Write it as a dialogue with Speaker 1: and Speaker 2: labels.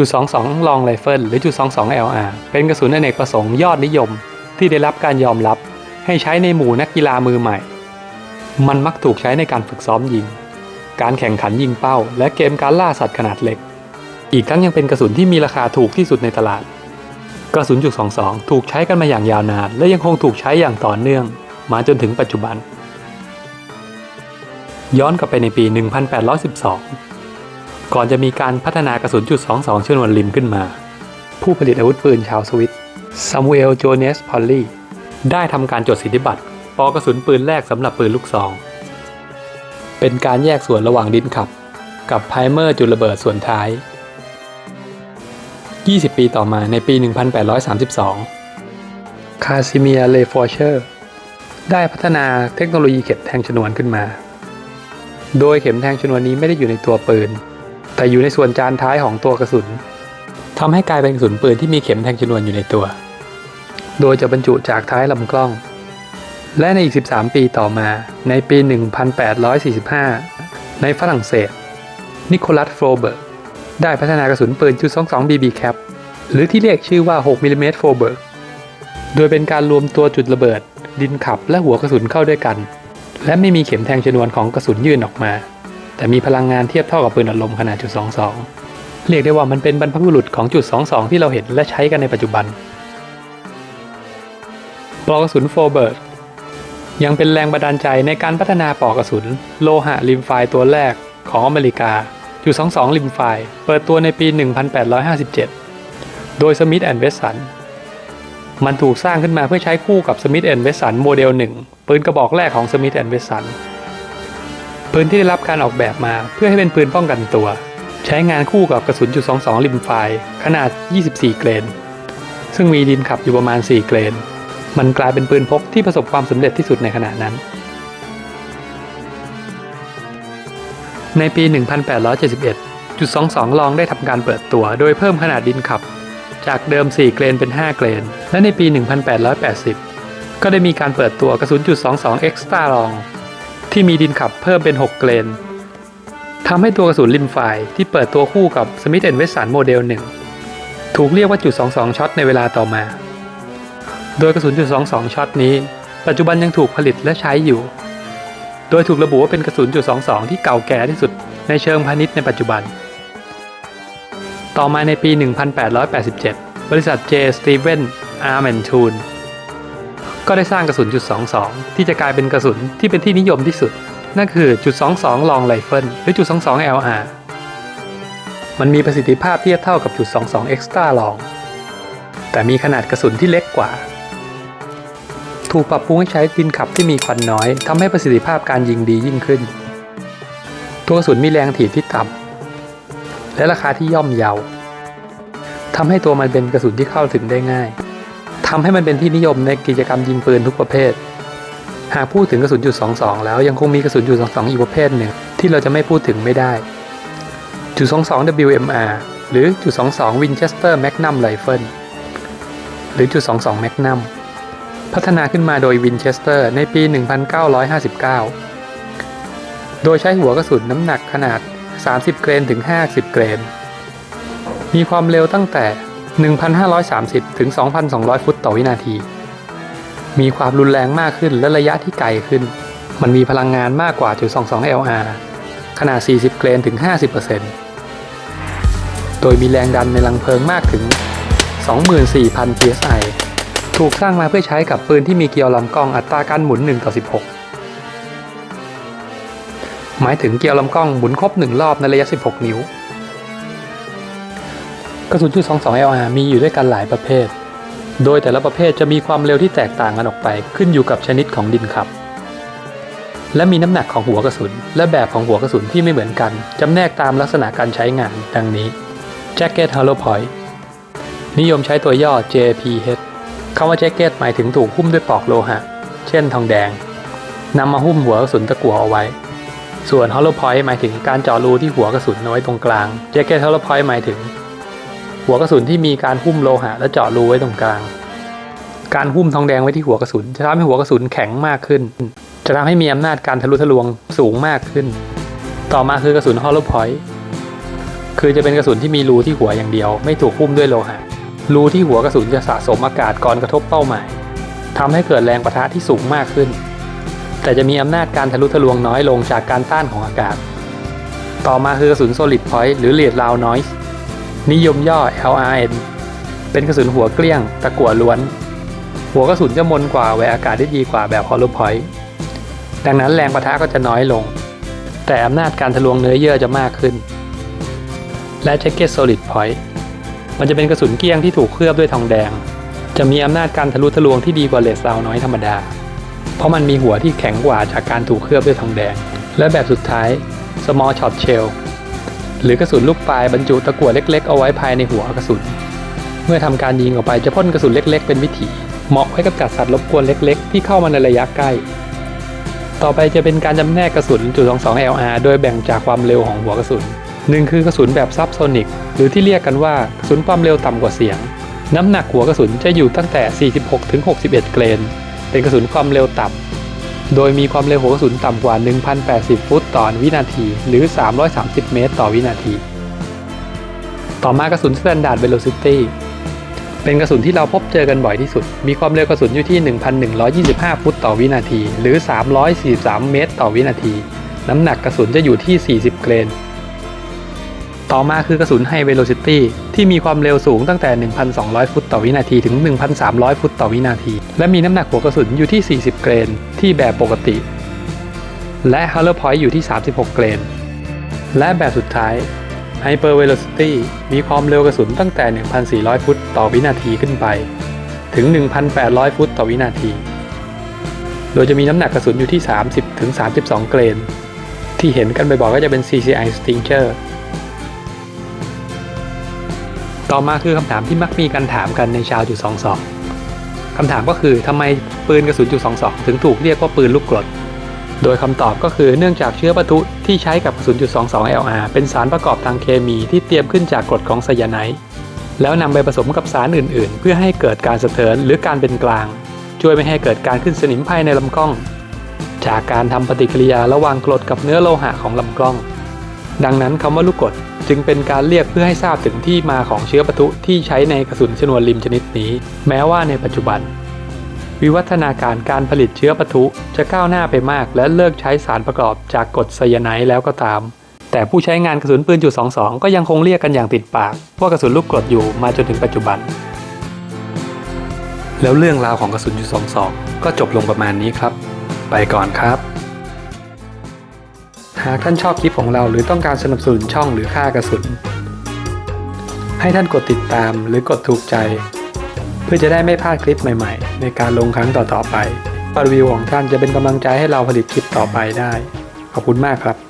Speaker 1: จุด22ลองไรเฟิลหรือจุด22 LR เป็นกระสุนอเนกประสงค์ยอดนิยมที่ได้รับการยอมรับให้ใช้ในหมู่นักกีฬามือใหม่ มันมักถูกใช้ในการฝึกซ้อมยิง การแข่งขันยิงเป้า และเกมการล่าสัตว์ขนาดเล็ก อีกทั้งยังเป็นกระสุนที่มีราคาถูกที่สุดในตลาด กระสุนจุด22 ถูกใช้กันมาอย่างยาวนาน และยังคงถูกใช้อย่างต่อเนื่อง มาจนถึงปัจจุบัน ย้อนกลับไปในปี 1812 ก่อนจะมีการพัฒนากระสุนจุด22ชนวนริมขึ้นมา ผู้ผลิตอาวุธปืนชาวสวิตซามูเอลโจเนสพอลลี่ได้ทำการจดสิทธิบัตรปอกระสุนปืนแรกสำหรับปืนลูกซอง เป็นการแยกส่วนระหว่างดินขับ กับไพรเมอร์จุดระเบิดส่วนท้าย 20 ปีต่อมาในปี 1832 คาซิเมียเลฟอร์เชอร์ ได้พัฒนาเทคโนโลยีเข็มแทงชนวนขึ้นมา โดยเข็มแทงชนวนนี้ไม่ได้อยู่ในตัวปืน แต่อยู่ในส่วนจานท้ายของตัวกระสุนทำให้กลายเป็นกระสุนปืนที่มีเข็มแทงชนวนอยู่ในตัว โดยจะบรรจุจากท้ายลำกล้อง และในอีก 13 ปีต่อมา ในปี 1845 ในฝรั่งเศส นิโคลัส โฟเบิร์ก ได้พัฒนากระสุนปืนจุด22 BB Cap หรือที่เรียกชื่อว่า6มิลลิเมตรโฟเบิร์ก โดยเป็นการรวมตัวจุดระเบิด ดินขับและหัวกระสุนเข้าด้วยกัน และไม่มีเข็มแทงชนวนของกระสุนยื่นออกมา แต่มีพลังงานเทียบเท่ากับปืนอัดลมขนาดจุด22 เรียกได้ว่ามันเป็นบรรพบุรุษของจุด22 ที่เราเห็นและใช้กันในปัจจุบันปลอกกระสุนโฟเบิร์กยังเป็นแรงบันดาลใจในการพัฒนาปลอกกระสุน โลหะริมไฟตัวแรกของอเมริกาจุด22ริมไฟเปิดตัวในปี 1857 โดยสมิธแอนด์เวสสันมันถูกสร้างขึ้นมาเพื่อใช้คู่กับสมิธแอนด์เวสสันโมเดล1ปืนกระบอกแรกของสมิธแอนด์เวสสัน ปืนที่ได้รับการออกแบบมาเพื่อให้เป็นปืนป้องกันตัว ใช้งานคู่กับกระสุนจุด22ริมไฟขนาด 24 เกรน ซึ่งมีดินขับอยู่ประมาณ 4 เกรน มันกลายเป็นปืนพกที่ประสบความสำเร็จที่สุดในขณะนั้น ในปี 1871 จุด22 ลองได้ทำการเปิดตัว โดยเพิ่มขนาดดินขับ จากเดิม 4 เกรนเป็น 5 เกรน และในปี 1880 ก็ได้มีการเปิดตัวกระสุนจุด22 Extra ลอง ที่มีดินขับเพิ่มเป็น 6 เกรนทำให้ตัวกระสุนริมไฟที่เปิดตัวคู่กับ Smith Wesson โมเดล 1 ถูกเรียกว่าจุด 22 ช็อตในเวลาต่อมา โดยกระสุนจุด 22 ช็อตนี้ ปัจจุบันยังถูกผลิตและใช้อยู่ โดยถูกระบุว่าเป็นกระสุนจุด 22 ที่เก่าแก่ที่สุดในเชิงพาณิชย์ในปัจจุบัน ต่อมาในปี 1887 บริษัท J. Steven Arm and Tool ก็ได้สร้างกระสุนจุด 22 ที่จะกลายเป็นกระสุนที่เป็นที่นิยมที่สุด นั่นคือจุด 22 Long Rifle หรือจุด 22 LR มันมีประสิทธิภาพเทียบเท่ากับจุด 22 Extra Long แต่มีขนาดกระสุนที่เล็กกว่า ถูกปรับปรุงให้ใช้ดินขับที่มีควันน้อยทำให้ประสิทธิภาพการยิงดียิ่งขึ้น ตัวกระสุนมีแรงถีบที่ต่ำและราคาที่ย่อมเยาทำให้ตัวมันเป็นกระสุนที่เข้าถึงได้ง่าย ทำให้มันเป็นที่นิยมในกิจกรรมยิงปืนทุกประเภท หากพูดถึงกระสุนจุด22 แล้วยังคงมีกระสุนจุด22 อีกประเภทหนึ่งที่เราจะไม่พูดถึงไม่ได้ จุด22 WMR หรือจุด22 Winchester Magnum Rifle หรือจุด22 Magnum พัฒนาขึ้นมาโดยวินเชสเตอร์ในปี 1959 โดยใช้หัวกระสุนน้ำหนักขนาด 30 เกรนถึง 50 เกรน มีความเร็วตั้งแต่ 1,530 ถึง 2,200 ฟุตต่อวินาที มีความรุนแรงมากขึ้นและระยะที่ไกลขึ้น มันมีพลังงานมากกว่าจุด22 LR ขนาด 40 เกรนถึง 50%โดยมีแรงดันในรังเพลิงมากถึง 24,000 psi ถูกสร้างมาเพื่อใช้กับปืนที่มีเกลียวลำกล้องอัตราการหมุน1ต่อ16 หมายถึงเกลียวลำกล้องหมุนครบ 1 รอบในระยะ 16 นิ้ว กระสุนจุด22 LR มีอยู่ด้วยกันหลายประเภท โดยแต่ละประเภทจะมีความเร็วที่แตกต่างกันออกไป ขึ้นอยู่กับชนิดของดินขับ และมีน้ำหนักของหัวกระสุน และแบบของหัวกระสุนที่ไม่เหมือนกัน จำแนกตามลักษณะการใช้งาน ดังนี้ Jacket Hollow Point นิยมใช้ตัวย่อ JPH คำว่าแจ็คเก็ตหมายถึงถูกหุ้มด้วยปลอกโลหะ เช่นทองแดงนำมาหุ้มหัวกระสุนตะกั่วเอาไว้ ส่วน hollow point หมายถึงการเจาะรูที่หัวกระสุนเอาไว้ตรงกลาง jacket hollow point หมายถึง หัวกระสุนที่มีการหุ้มโลหะและเจาะรูไว้ตรงกลาง การหุ้มทองแดงไว้ที่หัวกระสุน จะทำให้หัวกระสุนแข็งมากขึ้น จะทำให้มีอำนาจการทะลุทะลวงสูงมากขึ้น ต่อมาคือกระสุน hollow point คือจะเป็นกระสุนที่มีรูที่หัวอย่างเดียว ไม่ถูกหุ้มด้วยโลหะ รูที่หัวกระสุนจะสะสมอากาศก่อนกระทบเป้าหมายทำให้เกิดแรงประทะที่สูงมากขึ้น แต่จะมีอำนาจการทะลุทะลวงน้อยลงจากการต้านของอากาศ ต่อมาคือกระสุน solid point หรือ lead round noise นิย นิยมย่อ LRN เป็นกระสุนหัวเกลี้ยง ตะกั่วล้วน หัวกระสุนจะมนกว่าแหวกอากาศได้ดีกว่าแบบ hollow point ดังนั้นแรงประทะก็จะน้อยลง แต่อำนาจการทะลวงเนื้อเยื่อจะมากขึ้น และ jacket solid point มันจะเป็นกระสุนเกลี้ยงที่ถูกเคลือบด้วยทองแดง จะมีอำนาจการทะลุทะลวงที่ดีกว่าเลสราวน้อยธรรมดา เพราะมันมีหัวที่แข็งกว่าจากการถูกเคลือบด้วยทองแดง และแบบสุดท้าย small shot shell หรือกระสุนลูกปลายบรรจุตะกั่วเล็กๆ เอาไว้ภายในหัวกระสุน เมื่อทำการยิงออกไปจะพ่นกระสุนเล็ก ๆ เป็นวิถี เหมาะไว้กับจัดสัตว์รบกวนเล็ก ๆ ที่เข้ามาในระยะใกล้ ต่อไปจะเป็นการจำแนกกระสุนจุด22 LR โดยแบ่งจากความเร็วของหัวกระสุนหนึ่งคือกระสุนแบบซับโซนิกหรือที่เรียกกันว่ากระสุนความเร็วต่ำกว่าเสียง น้ำหนักหัวกระสุนจะอยู่ตั้งแต่ 46-61 เกรน เป็นกระสุนความเร็วต่ำ โดยมีความเร็วหัวกระสุนต่ำกว่า 1,080 ฟุตต่อวินาที หรือ 330 เมตร ต่อวินาที ต่อมากระสุน Standard Velocity เป็นกระสุนที่เราพบเจอกันบ่อยที่สุด มีความเร็วกระสุนอยู่ที่ 1,125 ฟุตต่อวินาที หรือ 343 เมตร ต่อวินาที น้ำหนักกระสุนจะอยู่ที่ 40 เกรน ต่อมาคือกระสุน High Velocity ที่มีความเร็วสูงตั้งแต่ 1,200 ฟุตต่อวินาทีถึง 1,300 ฟุตต่อวินาที และมีน้ำหนักหัวกระสุนอยู่ที่ 40 เกรน ที่แบบปกติ และ Hollow Point อยู่ที่ 36 เกรน และแบบสุดท้าย Hyper Velocity มีความเร็วกระสุนตั้งแต่ 1,400 ฟุตต่อวินาทีขึ้นไป ถึง 1,800 ฟุตต่อวินาที โดยจะมีน้ำหนักกระสุนอยู่ที่ 30ถึง32 เกรน ที่เห็นกันบ่อยๆก็จะเป็น CCI Stinger ต่อมาคือคำถามที่มักมีการถามกันในชาวจุด22คำถามก็คือทำไมปืนกระสุนจุด22ถึงถูกเรียกว่าปืนลูกกรด โดยคำตอบก็คือเนื่องจากเชื้อปะทุที่ใช้กับกระสุนจุด22 LR เป็นสารประกอบทางเคมีที่เตรียมขึ้นจากกรดของไซยาไนด์แล้วนำไปผสมกับสารอื่น ๆ เพื่อให้เกิดการสะเทินหรือการเป็นกลาง ช่วยไม่ให้เกิดการขึ้นสนิมภายในลำกล้อง จากการทำปฏิกิริยาระหว่างกรดกับเนื้อโลหะของลำกล้อง ดังนั้นคำว่าลูกกรด จึงเป็นการเรียกเพื่อให้ทราบถึงที่มาของเชื้อปะทุที่ใช้ในกระสุนชนวนริมชนิดนี้ แม้ว่าในปัจจุบัน วิวัฒนาการการผลิตเชื้อปะทุจะก้าวหน้าไปมาก และเลิกใช้สารประกอบจากกรดไซยาไนด์แล้วก็ตาม แต่ผู้ใช้งานกระสุนปืนจุด22 ก็ยังคงเรียกกันอย่างติดปากว่ากระสุนลูกกรดอยู่มาจนถึงปัจจุบัน แล้วเรื่องราวของกระสุนจุด22 ก็จบลงประมาณนี้ครับ ไปก่อนครับ หากท่านชอบคลิปของเราหรือต้องการสนับสนุนช่องหรือค่ากระสุน ให้ท่านกดติดตามหรือกดถูกใจ เพื่อจะได้ไม่พลาดคลิปใหม่ๆ ในการลงครั้งต่อๆไปรีวิวของท่านจะเป็นกำลังใจให้เราผลิตคลิปต่อไปได้ ขอบคุณมากครับ